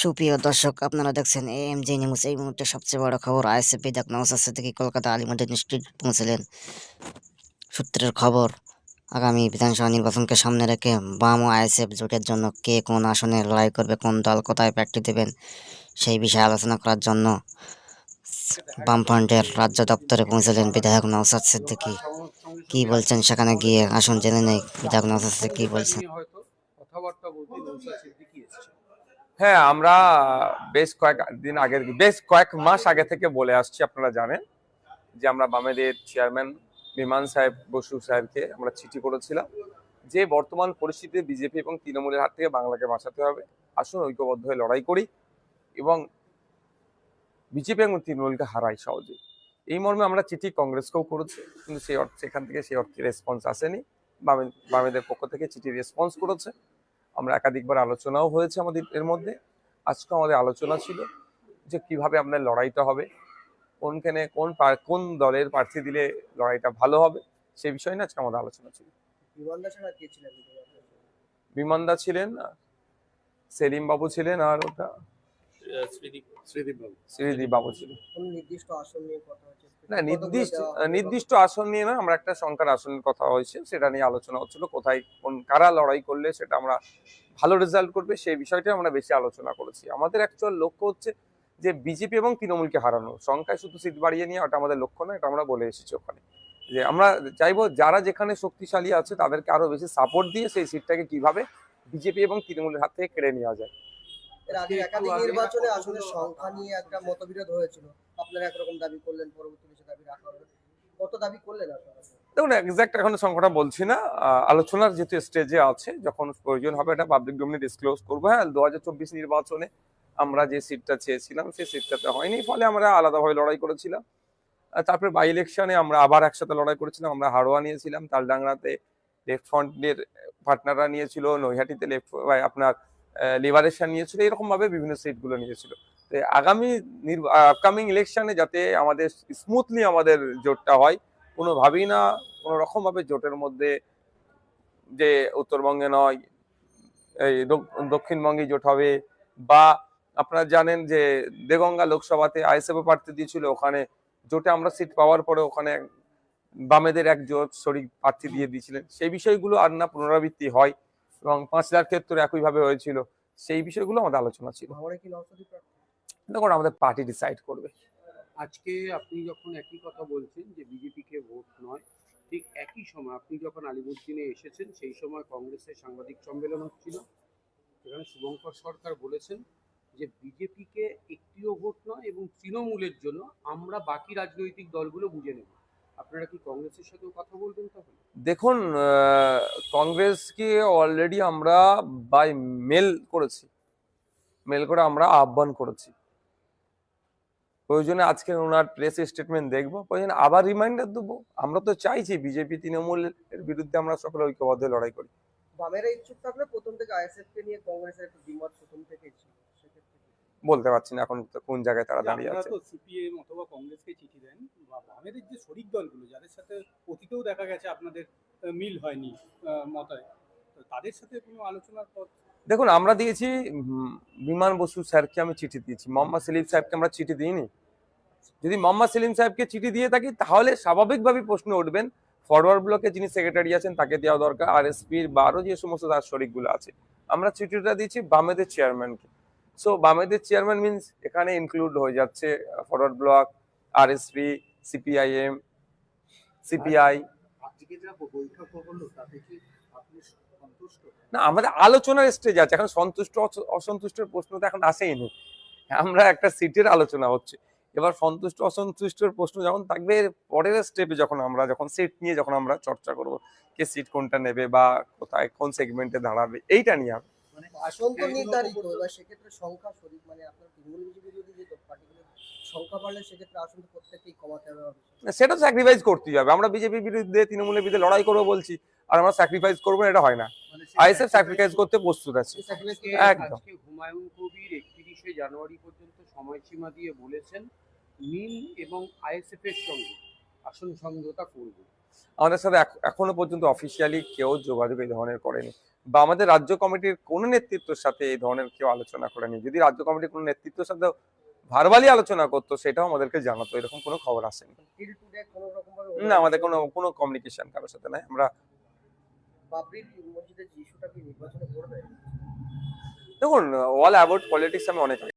সুপ্রিয় দর্শক, আপনারা দেখছেন এ এম জি নিউজ এই মুহূর্তে সবচেয়ে বড় খবর আইএসএফ বিধায়ক নওসাদ সিদ্দিকী কলকাতা আলিমুদ্দিন স্ট্রিট পৌঁছলেন। সূত্রের খবর, আগামী বিধানসভা নির্বাচনকে সামনে রেখে বাম ও আইএসএফ জোটের জন্য কে কোন আসনে লড়াই করবে, কোন দল কোথায় প্রার্থী দেবেন, সেই বিষয়ে আলোচনা করার জন্য বামফ্রন্টের রাজ্য দপ্তরে পৌঁছলেন বিধায়ক নওসাদ সিদ্দিকী। কি বলছেন সেখানে গিয়ে আসুন, জেনে নেই বিধায়ক নওসাদ সিদ্দিকী কি বলছেন। হ্যাঁ আমরা বেশ কয়েক দিন আগের বেশ কয়েক মাস আগে থেকে বলে আসছি, আপনারা জানেন, যে আমরা বামেদের চেয়ারম্যান বিমান সাহেব বসু সাহেবকে আমরা চিঠি করেছিলাম, যে বর্তমান পরিস্থিতিতে বিজেপি এবং তৃণমূলের হাত থেকে বাংলাকে বাঁচাতে হবে। আসুন ঐক্যবদ্ধ হয়ে লড়াই করি এবং বিজেপি এবং তৃণমূলকে হারাই সহজে এই মর্মে আমরা চিঠি কংগ্রেসকেও করেছি, কিন্তু সেই অর্থ, সেখান থেকে সেই অর্থে রেসপন্স আসেনি। বামে, বামেদের পক্ষ থেকে চিঠি রেসপন্স করেছে। আমরা একাধিকবার আলোচনাও হয়েছে আমাদের এর মধ্যে। আজকে আমাদের আলোচনা ছিল যে কীভাবে আপনার লড়াইটা হবে কোনখানে কোন কোন দলের প্রার্থী দিলে লড়াইটা ভালো হবে সেই বিষয় নিয়ে আজকে আমাদের আলোচনা ছিল। বিমানদা ছিলেন? বিমানদা ছিলেন সেলিম বাবু ছিলেন আর ওটা শ্রীদীপ শ্রীদীপ বাবু। শ্রীদীপ বাবু ছিলেন। নির্দিষ্ট আসন নিয়ে কথা হচ্ছে? না নির্দিষ্ট নির্দিষ্ট আসন নিয়ে না আমরা একটা সংখ্যার আসনের কথা হয়েছে সেটা নিয়ে আলোচনা হচ্ছিল কোথায় কোন কারা লড়াই করলে সেটা আমরা ভালো রেজাল্ট করবে সেই বিষয়টা আমরা বেশি আলোচনা করেছি। আমাদের অ্যাকচুয়াল লক্ষ্য হচ্ছে যে বিজেপি এবং তৃণমূলকে হারানো। সংখ্যায় শুধু সিট বাড়িয়ে নিয়ে ওটা আমাদের লক্ষ্য নয় এটা আমরা বলে এসেছি ওখানে। যে আমরা চাইব যারা যেখানে শক্তিশালী আছে তাদেরকে আরও বেশি সাপোর্ট দিয়ে সেই সিটটাকে কীভাবে বিজেপি এবং তৃণমূলের হাত থেকে কেড়ে নেওয়া যায়। এর আগে একাধিক নির্বাচনে আসনের সংখ্যা নিয়ে একটা মতবিরোধ হয়েছিল। আপনারা একরকম দাবি করলেন হলো কত দাবি করলেন দেখুন এক্সাক্ট এখন সংখ্যাটা বলছি না। আলোচনার যেহেতু স্টেজে আছে, যখন প্রয়োজন হবে এটা পাবলিক ডোমিনে ডিসক্লোজ করব। হ্যাঁ দু হাজার চব্বিশ নির্বাচনে আমরা যে সিটটা চেয়েছিলাম, সেই সিটটাতে হয়নি, ফলে আমরা আলাদাভাবে লড়াই করেছিলাম। তারপরে বাই ইলেকশনে আমরা আবার একসাথে লড়াই করেছিলাম, আমরা হাড়োয়া নিয়েছিলাম, তালডাংরাতে লেফট ফ্রন্টের পার্টনাররা নিয়েছিল, নৈহাটিতে লেফট আপনার লিবারেশন নিয়েছিল এরকম ভাবে বিভিন্ন সিটগুলো নিয়েছিল। আগামী আপকামিং ইলেকশনে যাতে আমাদের স্মুথলি আমাদের জোটটা হয়, কোনোভাবেই না কোনো রকম ভাবে জোটের মধ্যে যে উত্তরবঙ্গে নয়, এই দক্ষিণবঙ্গে জোট হবে বা আপনারা জানেন যে দেগঙ্গা লোকসভাতে আইএসএফ প্রার্থী দিয়েছিল, ওখানে জোটে আমরা সিট পাওয়ার পরে ওখানে বামেদের এক জোট শরিক প্রার্থী দিয়ে দিয়েছিলেন। সেই বিষয়গুলো আর না পুনরাবৃত্তি হয় এবং পাঁচ লাখ ক্ষেত্রে একইভাবে হয়েছিল। সেই বিষয়গুলো আমাদের আলোচনা ছিল। দেখুন আমাদের পার্টি ডিসাইড করবে। আজকে আপনি যখন একই কথা বলছেন যে বিজেপিকে ভোট নয় ঠিক একই সময় আপনি যখন আলিমুদ্দিনে এসেছেন সেই সময় কংগ্রেসের সাংবাদিক সম্মেলন হচ্ছিল। সেখানে শুভঙ্কর সরকার বলেছেন যে বিজেপিকে একটিও ভোট নয় এবং তৃণমূলের জন্য আমরা বাকি রাজনৈতিক দলগুলো বুঝে নেব। আপনারা কি কংগ্রেসের সাথেও কথা বলবেন তখন দেখুন কংগ্রেসকে অলরেডি আমরা বাই মেল করেছি। মেল করে আমরা আহ্বান করেছি। প্রয়োজনে আজকে ওনার প্রেস স্টেটমেন্ট দেখব প্রয়োজনে আবার রিমাইন্ডার দেবো। আমরা তো চাইছি বিজেপি তৃণমূলের বিরুদ্ধে আমরা সকলে ঐক্যবদ্ধ হয়ে লড়াই করি। বামেরা ইচ্ছুক থাকলে প্রথম থেকে আইএসএফ কে নিয়ে কংগ্রেসের একটা দ্বিমত প্রথম থেকেই ছিল সেক্ষেত্রে কি? বলতে পারছি না এখন তো কোন জায়গায় তারা দাঁড়িয়ে আপনারা আছে। তো সিপিএম অথবা কংগ্রেসকে চিঠি দেন বা বামেদের যে শরিক দলগুলো যাদের সাথে অতীতেও দেখা গেছে আপনাদের মিল হয়নি মতায় তো তাদের সাথে কোনো আলোচনার পর দেখুন, আমরা দিয়েছি বিমান বসু স্যারকে আমি চিঠি দিয়েছি। মোহাম্মদ সেলিম সাহেবকে আমরা চিঠি দিইনি। যদি মোহাম্মদ সেলিম সাহেবকে চিঠি দিয়ে থাকি, তাহলে স্বাভাবিকভাবেই প্রশ্ন উঠবেন, ফরওয়ার্ড ব্লকে যিনি সেক্রেটারি আছেন, তাকে দেওয়া দরকার আর এসপির বা আরও যে সমস্ত তার শরিকগুলো আছে। আমরা চিঠিটা দিয়েছি বামেদের চেয়ারম্যানকে। সো বামেদের চেয়ারম্যান মিনস এখানে ইনক্লুড হয়ে যাচ্ছে ফরওয়ার্ড ব্লক আর এসপি সিপিআইএম, সিপিআই। যা না আমাদের আলোচনার স্টেজ আছে। এখন সন্তুষ্ট অস- অসন্তুষ্টের প্রশ্ন তো এখন আসেইনি আমরা একটা সিটের আলোচনা হচ্ছে। এবার সন্তুষ্ট অসন্তুষ্টের প্রশ্ন যখন থাকবে পরের স্টেপে যখন আমরা যখন সিট নিয়ে যখন আমরা চর্চা করব কে সিট কোনটা নেবে বা কোথায় কোন সেগমেন্টে দাঁড়াবে এইটা নিয়ে। মানে আসন তো নির্ধারিত। সেক্ষেত্রে সংখ্যা মানে আপনার তৃণমূল বিজেপি যদি যেত পার্টিকুলার সংখ্যা বাড়লে সেক্ষেত্রে আসন প্রত্যেককেই কমাতে হবে সেটা স্যাক্রিফাইস করতেই হবে। আমরা বিজেপির বিরুদ্ধে তৃণমূলের বিরুদ্ধে লড়াই করব বলছি আর আমরা স্যাক্রিফাইস করব না, এটা হয় না। আইএসএফ স্যাক্রিফাইস করতে প্রস্তুত আছে। একদম। হুমায়ুন কবির একত্রিশে জানুয়ারি পর্যন্ত সময়সীমা দিয়ে বলেছেন মিল এবং আইএসএফ এর সঙ্গে আসন সমঝোতা করবে। আমাদের সাথে এখনও পর্যন্ত অফিসিয়ালি কেউ যোগাযোগ এই ধরনের করেনি। বা আমাদের রাজ্য কমিটির কোনো নেতৃত্বের সাথে এই ধরনের কেউ আলোচনা করেনি। যদি রাজ্য কমিটির কোনো নেতৃত্বের সাথে ভারবালি আলোচনা করতো সেটাও আমাদেরকে জানাতো এরকম কোনো খবর আসেনি। না আমাদের কোনো কোনো কমিউনিকেশন কারোর সাথে নাই আমরা দেখুন অল অ্যাবাউট পলিটিক্স আমি অনেক